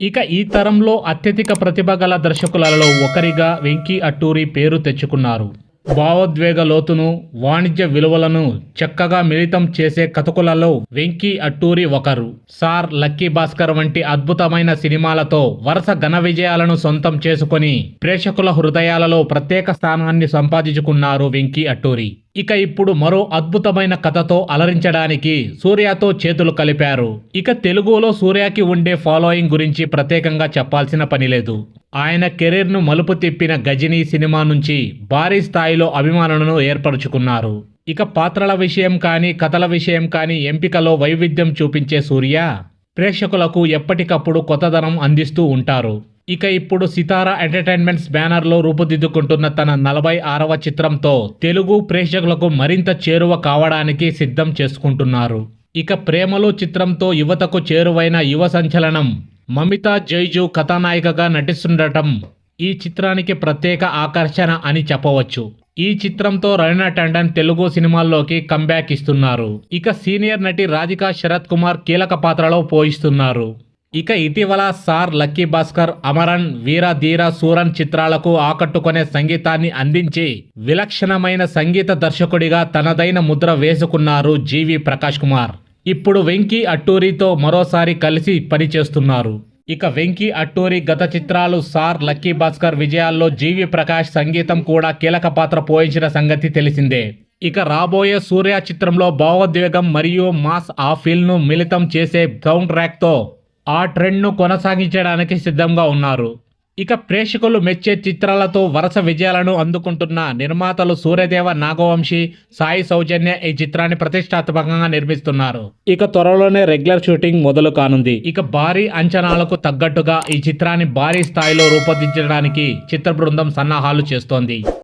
ఇక ఈ తరంలో అత్యధిక ప్రతిభ గల దర్శకులలో ఒకరిగా వెంకీ అట్టూరి పేరు తెచ్చుకున్నారు. భావోద్వేగ లోతును వాణిజ్య విలువలను చక్కగా మిళితం చేసే కథకులలో వెంకీ అట్టూరి ఒకరు. సార్ లక్కీ భాస్కర్ వంటి అద్భుతమైన సినిమాలతో వరుస ఘన విజయాలను సొంతం చేసుకుని ప్రేక్షకుల హృదయాలలో ప్రత్యేక స్థానాన్ని సంపాదించుకున్నారు వెంకీ అట్టూరి. ఇక ఇప్పుడు మరో అద్భుతమైన కథతో అలరించడానికి సూర్యతో చేతులు కలిపారు. ఇక తెలుగులో సూర్యకి ఉండే ఫాలోయింగ్ గురించి ప్రత్యేకంగా చెప్పాల్సిన పనిలేదు ఆయన కెరీర్ను మలుపు తిప్పిన గజనీ సినిమా నుంచి భారీ స్థాయిలో అభిమానులను ఏర్పరచుకున్నారు. ఇక పాత్రల విషయం కానీ కథల విషయం కానీ ఎంపికలో వైవిధ్యం చూపించే సూర్య ప్రేక్షకులకు ఎప్పటికప్పుడు కొత్తదనం అందిస్తూ ఉంటారు. ఇక ఇప్పుడు సితారా ఎంటర్టైన్మెంట్స్ బ్యానర్లో రూపుదిద్దుకుంటున్న తన నలభై ఆరవ చిత్రంతో తెలుగు ప్రేక్షకులకు మరింత చేరువ కావడానికి సిద్ధం చేసుకుంటున్నారు. ఇక ప్రేమలో చిత్రంతో యువతకు చేరువైన యువ సంచలనం మమితా జైజు కథానాయికగా నటిస్తుండటం ఈ చిత్రానికి ప్రత్యేక ఆకర్షణ అని చెప్పవచ్చు. ఈ చిత్రంతో రణా టండన్ తెలుగు సినిమాల్లోకి కంబ్యాక్ ఇస్తున్నారు. ఇక సీనియర్ నటి రాధికా శరత్ కుమార్ కీలక పాత్రలో పోయిస్తున్నారు. ఇక ఇటీవల సార్ లక్కీ భాస్కర్ అమరన్ వీర ధీర సూరన్ చిత్రాలకు ఆకట్టుకునే సంగీతాన్ని అందించి విలక్షణమైన సంగీత దర్శకుడిగా తనదైన ముద్ర వేసుకున్నారు జీవి ప్రకాష్ కుమార్. ఇప్పుడు వెంకీ అట్టూరితో మరోసారి కలిసి పనిచేస్తున్నారు. ఇక వెంకీ అట్టూరి గత చిత్రాలు సార్ లక్కీ భాస్కర్ విజయాల్లో జీవి ప్రకాష్ సంగీతం కూడా కీలక పాత్ర పోయించిన సంగతి తెలిసిందే. ఇక రాబోయే సూర్య చిత్రంలో భావోద్వేగం మరియు మాస్ ఆ ఫీల్ను మిళితం చేసే సౌండ్ ట్రాక్తో ఆ ట్రెండ్ను కొనసాగించడానికి సిద్ధంగా ఉన్నారు. ఇక ప్రేక్షకులు మెచ్చే చిత్రాలతో వరుస విజయాలను అందుకుంటున్న నిర్మాతలు సూర్యదేవ నాగవంశి సాయి సౌజన్య ఈ చిత్రాన్ని ప్రతిష్టాత్మకంగా నిర్మిస్తున్నారు. ఇక త్వరలోనే రెగ్యులర్ షూటింగ్ మొదలు కానుంది. ఇక భారీ అంచనాలకు తగ్గట్టుగా ఈ చిత్రాన్ని భారీ స్థాయిలో రూపొందించడానికి చిత్ర బృందం సన్నాహాలు చేస్తోంది.